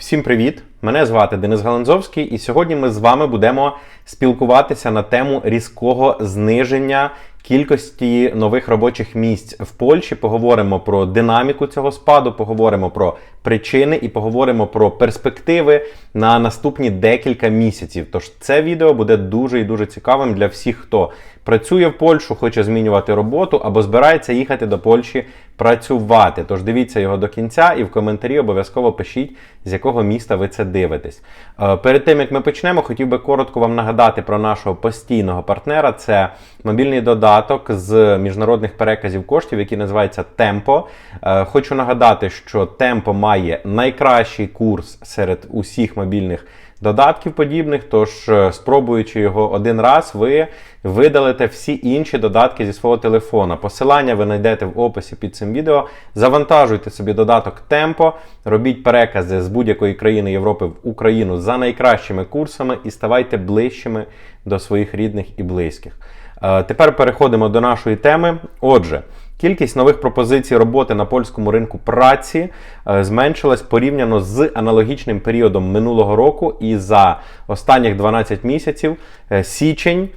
Всім привіт! Мене звати Денис Галанзовський, і сьогодні ми з вами будемо спілкуватися на тему різкого зниження кількості нових робочих місць в Польщі. Поговоримо про динаміку цього спаду, поговоримо про причини і поговоримо про перспективи на наступні декілька місяців. Тож це відео буде дуже і дуже цікавим для всіх, хто працює в Польщу, хоче змінювати роботу або збирається їхати до Польщі працювати. Тож дивіться його до кінця і в коментарі обов'язково пишіть, з якого міста ви це дивитесь. Е, Перед тим як ми почнемо, хотів би коротко вам нагадати про нашого постійного партнера. Це мобільний додаток з міжнародних переказів коштів, який називається Tempo. Е, Хочу нагадати, що Tempo має найкращий курс серед усіх мобільних додатків подібних. Тож, е, спробуючи його один раз, ви видалите всі інші додатки зі свого телефона. Посилання ви знайдете в описі під цим відео. Завантажуйте собі додаток Tempo, робіть перекази з будь-якої країни Європи в Україну за найкращими курсами і ставайте ближчими до своїх рідних і близьких. Е, Тепер переходимо до нашої теми. Отже, кількість нових пропозицій роботи на польському ринку праці е, зменшилась порівняно з аналогічним періодом минулого року, і за останніх 12 місяців е, січень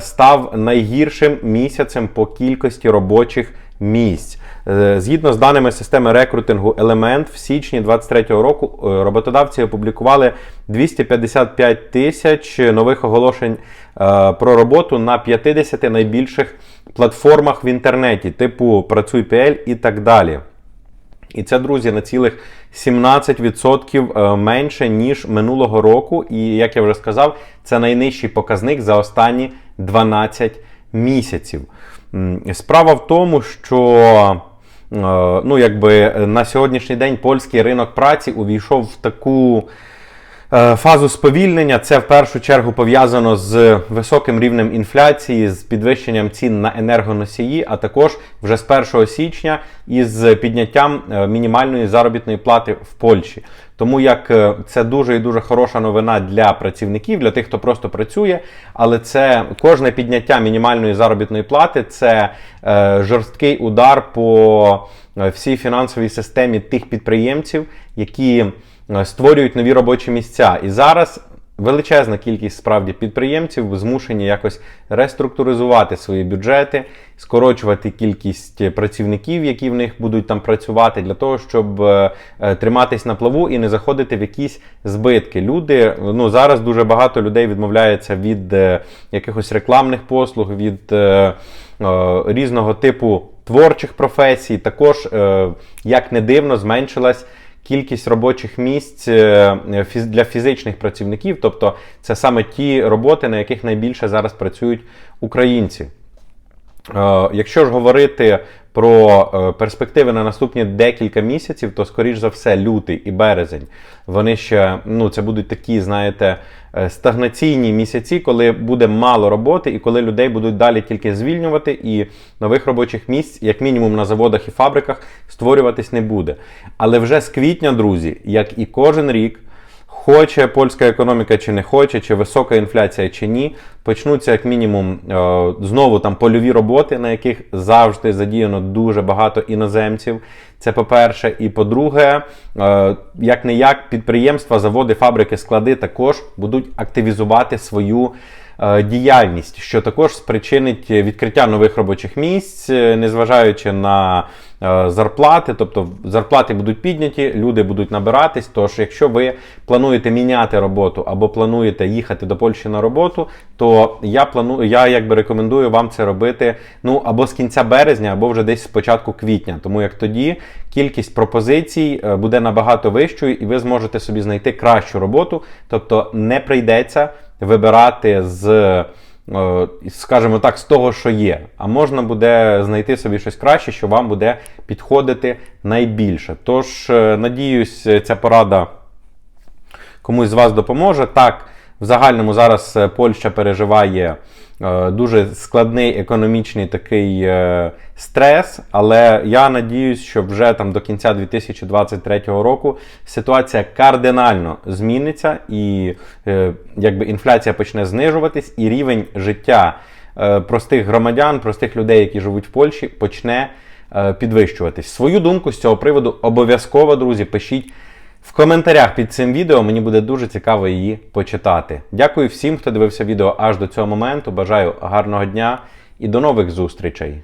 став найгіршим місяцем по кількості робочих місць. Е, Згідно з даними системи рекрутингу Element, в січні 2023 року е, роботодавці опублікували 255 тисяч нових оголошень е, про роботу на 50 найбільших платформах в інтернеті, типу Працюй.pl і так далі. І це, друзі, на цілих 17% е, менше, ніж минулого року. І, як я вже сказав, це найнижчий показник за останні 12 місяців. Справа в тому, що ну, якби на сьогоднішній день польський ринок праці увійшов в таку. Е, Фазу сповільнення це в першу чергу пов'язано з високим рівнем інфляції, з підвищенням цін на енергоносії, а також вже з 1 січня із підняттям е, мінімальної заробітної плати в Польщі. Тому як е, це дуже і дуже хороша новина для працівників, для тих, хто просто працює, але це кожне підняття мінімальної заробітної плати це е, жорсткий удар по всій фінансовій системі тих підприємців, які створюють нові робочі місця. І зараз величезна кількість справді підприємців змушені якось реструктуризувати свої бюджети, скорочувати кількість працівників, які в них будуть там працювати, для того, щоб е, е, триматись на плаву і не заходити в якісь збитки. Люди ну зараз дуже багато людей відмовляються від е, якихось рекламних послуг, від е, е, різного типу творчих професій. Також, е, як не дивно, зменшилась кількість робочих місць е, для фізичних працівників, тобто це саме ті роботи, на яких найбільше зараз працюють українці. Е, Якщо ж говорити про е, перспективи на наступні декілька місяців, то скоріш за все лютий і березень вони ще ну це будуть такі, знаєте, е, стагнаційні місяці, коли буде мало роботи, і коли людей будуть далі тільки звільнювати, і нових робочих місць, як мінімум на заводах і фабриках, створюватись не буде. Але вже з квітня, друзі, як і кожен рік. Хоче польська економіка чи не хоче, чи висока інфляція чи ні, почнуться як мінімум е, знову там польові роботи, на яких завжди задіяно дуже багато іноземців. Це по-перше. І по-друге, як не як підприємства, заводи, фабрики, склади також будуть активізувати свою. Е, Діяльність, що також спричинить відкриття нових робочих місць, е, незважаючи на е, зарплати, тобто зарплати будуть підняті, люди будуть набиратись. Тож, якщо ви плануєте міняти роботу або плануєте їхати до Польщі на роботу, то я планую, я якби рекомендую вам це робити ну або з кінця березня, або вже десь з початку квітня, тому як тоді кількість пропозицій буде набагато вищою, і ви зможете собі знайти кращу роботу, тобто не прийдеться вибирати з. е, Скажімо так, з того, що є, а можна буде знайти собі щось краще, що вам буде підходити найбільше. Тож, е, надіюсь, ця порада комусь з вас допоможе. Так, в загальному зараз е, Польща переживає е, дуже складний економічний такий е, стрес, але я надіюсь, що вже там до кінця 2023 року ситуація кардинально зміниться і якби інфляція почне знижуватись, і рівень життя простих громадян, простих людей, які живуть в Польщі, почне підвищуватись. Свою думку з цього приводу обов'язково, друзі, пишіть В коментарях під цим відео мені буде дуже цікаво її почитати. Дякую всім, хто дивився відео аж до цього моменту. Бажаю гарного дня і до нових зустрічей!